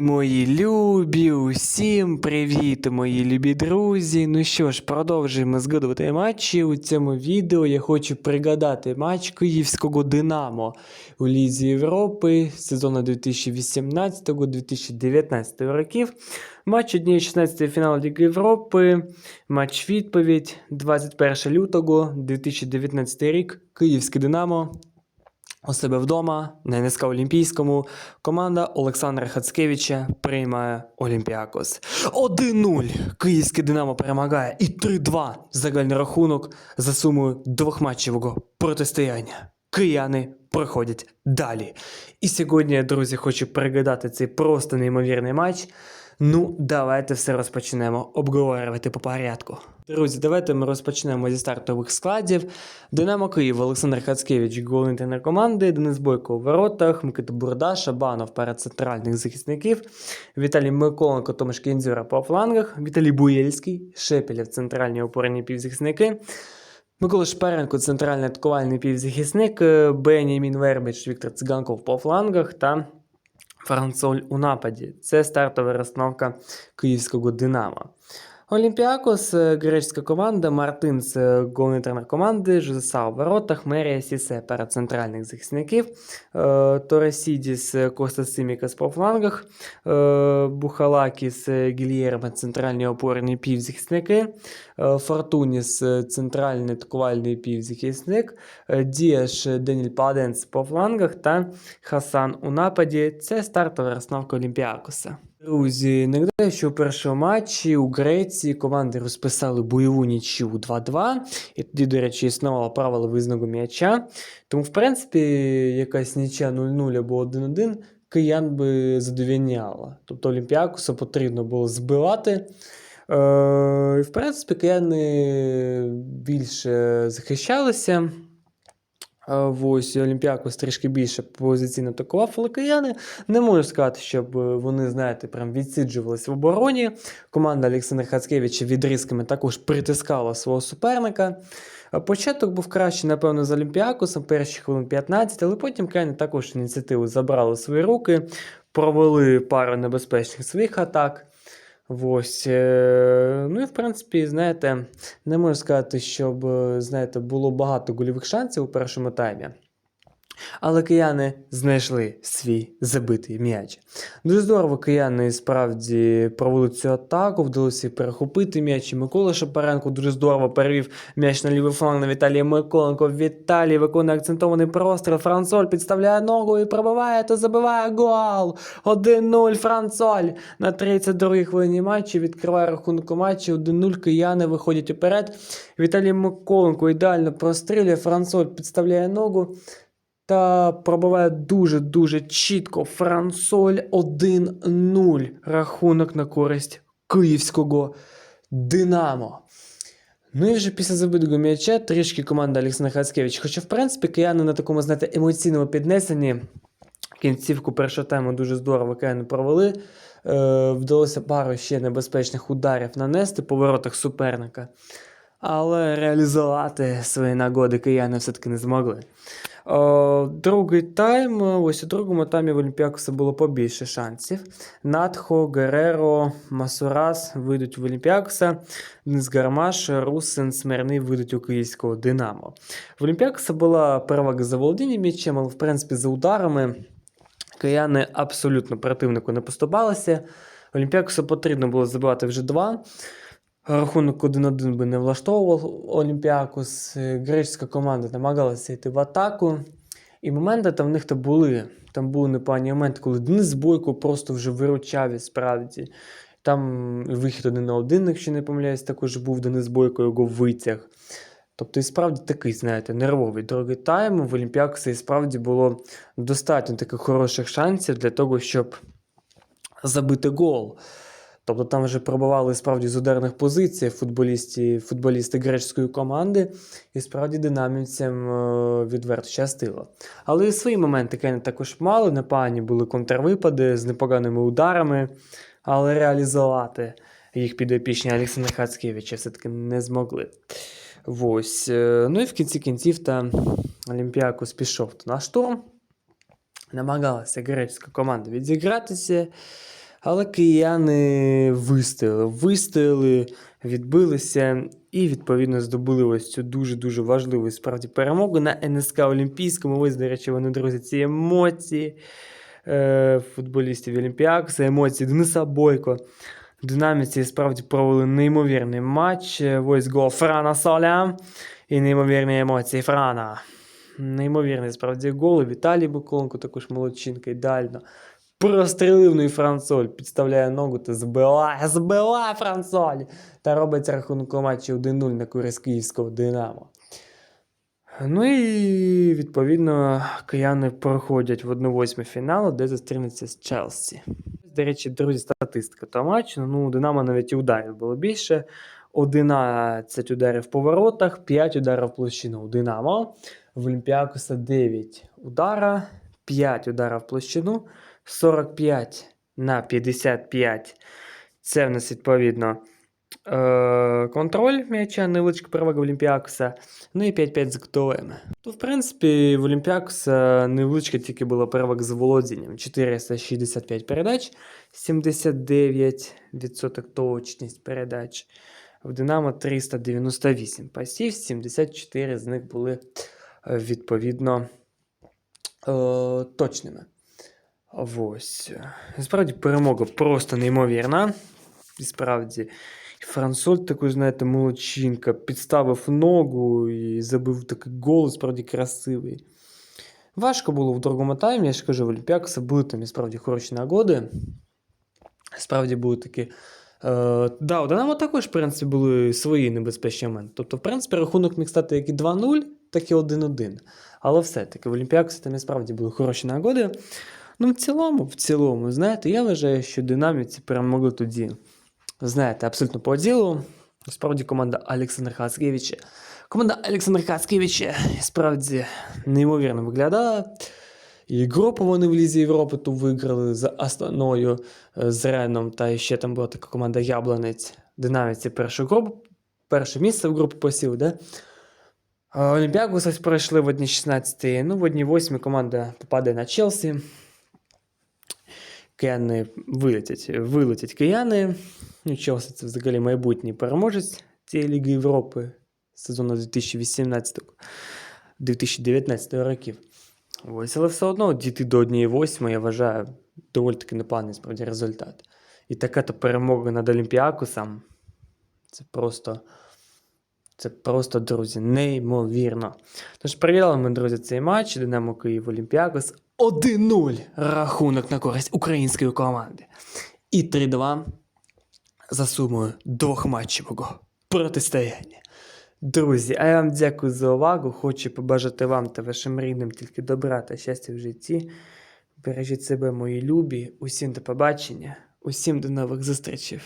Мої любі, усім привіт, мої любі друзі. Ну що ж, продовжуємо згадувати матчі. У цьому відео я хочу пригадати матч київського Динамо у Лізі Європи сезону 2018-2019 років. Матч однієї 16 фіналу Ліги Європи. Матч відповідь 21 лютого 2019 рік. Київське Динамо у себе вдома на НСК Олімпійському команда Олександра Хацкевича приймає Олімпіакос. 1-0. Київське Динамо перемагає і 3-2 загальний рахунок за сумою двохматчевого протистояння. Кияни проходять далі. І сьогодні, друзі, хочу пригадати цей просто неймовірний матч. Ну, давайте все розпочнемо обговорювати по порядку. Друзі, давайте ми розпочнемо зі стартових складів. Динамо Київ, Олександр Хацкевич, головний тренер команди, Денис Бойко у воротах, Микита Бурда, Шабанов перед центральних захисників, Віталій Миколенко, Томаш Кінзюра по флангах, Віталій Буєльський, Шепелєв, центральні опорні півзахисники. Микола Шперенко, центральний атакувальний півзахисник, е, Бенямін Вербич, Віктор Циганков по флангах та Францоль у нападі. Це стартова розстановка київського Динамо. Олімпіакос, е, команда, Мартинс, е, головний тренер команди, Жозеса у воротах, Мерія Сісе перед центральних захисників, е, Торесідіс, Костас Симікас по флангах, Бухалакіс, Гільєрме, центральні опорні півзахисники, Фортуніс, центральний атакувальний півзахисник, Діаш, Деніль Паденс по флангах та Хасан у нападі. Це стартова розстановка Олімпіакоса. Друзі, нагадаю, що у першому матчі у Греції команди розписали бойову нічю 2-2, і тоді, до речі, існувало правило визнаку м'яча. Тому, в принципі, якась нічя 0-0 або 1-1 киян би задовільняла. Тобто Олімпіакуса потрібно було збивати. Е, в принципі, кияни більше захищалися. Ось Олімпіакос трішки більше позиційно атакував, але не можу сказати, щоб е, вони, знаєте, прям відсиджувалися в обороні. Команда Олександра Хацкевича відрізками також притискала свого суперника. Початок був краще, напевно, з Олімпіакосом, перші хвилин 15, але потім кияни також ініціативу забрали в свої руки, провели пару небезпечних своїх атак. Ось, е, ну і в принципі, знаєте, не можу сказати, щоб е, знаєте, було багато гольових шансів у першому таймі. Але кияни знайшли свій забитий м'яч. Дуже здорово кияни справді провели цю атаку, вдалося перехопити м'яч. І Микола Шапаренко дуже здорово перевів м'яч на лівий фланг на Віталія Миколенко. Віталій виконує акцентований простріл. Франсоль підставляє ногу і пробиває та забиває гол. 1-0 Франсоль на 32-й хвилині матчі відкриває рахунок матчі. 1-0 кияни виходять уперед. Віталій Миколенко ідеально прострілює. Франсоль підставляє ногу. Та пробиває дуже-дуже чітко. Франсоль 1-0. Рахунок на користь київського Динамо. Ну і вже після забитого м'яча трішки команда Олександра Хацкевич. Хоча, в принципі, кияни на такому, знаєте, емоційному піднесенні кінцівку першого тайму дуже здорово кияни провели. Е, вдалося пару ще небезпечних ударів нанести по воротах суперника. Але реалізувати свої нагоди кияни все-таки не змогли. Другий тайм. Ось у другому таймі в Олімпіакоса було побільше шансів. Натхо, Гереро, Масурас вийдуть в Олімпіакоса. Денис Гармаш, Русин, Смирний вийдуть у київського Динамо. В Олімпіакоса була перевага за володінням м'ячем, але в принципі за ударами кияни абсолютно противнику не поступалися. Олімпіакосу потрібно було забивати вже два. Рахунок 1-1 би не влаштовував Олімпіакус. Е, Гречська команда намагалася йти в атаку. І моменти там в них то були. Там були непогані моменти, коли Денис Бойко просто вже виручав і справді. Там вихід один на один, якщо не помиляюсь, також був Денис Бойко, його витяг. Тобто, і справді такий, знаєте, нервовий другий тайм. В Олімпіакусі і справді було достатньо таких хороших шансів для того, щоб забити гол. Тобто там вже пробували справді з ударних позицій футболісти, футболісти греческої команди, і справді динамівцям е, відверто щастило. Але і свої моменти Кені також мали, непогані були контрвипади з непоганими ударами, але реалізувати їх підопічні Олександра Хацкевича все-таки не змогли. Ось. е, Ну і в кінці кінців та Олімпіакус пішов на штурм. Намагалася греческа команда відзігратися. Але кияни вистояли, вистояли, відбилися і, відповідно, здобули ось цю дуже-дуже важливу справді перемогу на НСК Олімпійському. Ось, до речі, вони, друзі, ці емоції е, футболістів Олімпіакса, емоції Дениса Бойко. Динаміці справді провели неймовірний матч. Ось гол Франа Соля і неймовірні емоції Франа. Неймовірний справді гол. Віталій Буконко також молодчинка ідеально. Прострілив ну і Франсоль, підставляє ногу та збиває, збиває Франсоль. Та робить рахунок матчі 1-0 на користь київського Динамо. Ну і відповідно кияни проходять в 1-8 фіналу, де зустрінуться з Челсі. До речі, друзі, статистика того матчу. Ну, у Динамо навіть і ударів було більше. 11 ударів по воротах, 5 ударів в площину у Динамо. В Олімпіакоса 9 удара, 5 ударів в площину, 45 на 55. Це в нас відповідно е- контроль м'яча, невеличка перевага Олімпіакоса. Ну і 5-5 з кутовими. То, в принципі, в Олімпіакоса невеличка тільки була перевага з володінням. 465 передач, 79% точність передач. В Динамо 398 пасів, 74 з них були е, відповідно точними. Ось. Справді перемога просто неймовірна. І справді, Франсоль такий, знаєте, молодчинка, підставив ногу і забив такий гол, справді красивий. Важко було в другому таймі, я ж кажу, в Олімпіакоса були там і справді хороші нагоди. Справді були такі. Е, да, у Динамо також, в принципі, були свої небезпечні моменти. Тобто, в принципі, рахунок міг стати як і 2-0, так і 1-1. Але все-таки в Олімпіакосі там і справді були хороші нагоди. Ну, в цілому, в цілому, знаєте, я вважаю, що динаміці перемогли тоді. Знаєте, абсолютно по ділу. Справді команда Олександра Хацкевича. Команда Олександра Хацкевича справді неймовірно виглядала. І групу вони в Лізі Європи ту виграли з Астаною, е, з Реном, та ще там була така команда Яблонець. Динаміці першу групу, перше місце в групі посів, да? А Олімпіакос ось пройшли в 1-16, ну в 1-8 команда попадає на Челсі. Кияни вилетять, вилетять кияни. Ну, Челсі це взагалі майбутній переможець цієї Ліги Європи сезону 2018-2019 років. Ось, але все одно дійти до 1-8, я вважаю, доволі таки непоганий справді результат. І така то перемога над Олімпіакосом. Це просто. Це просто, друзі, неймовірно. Тож перевіряли ми, друзі, цей матч. Динамо Київ Олімпіакос 1-0 рахунок на користь української команди. І 3-2 за сумою двохматчевого протистояння. Друзі, а я вам дякую за увагу. Хочу побажати вам та вашим рідним тільки добра та щастя в житті. Бережіть себе, мої любі. Усім до побачення, усім до нових зустрічей.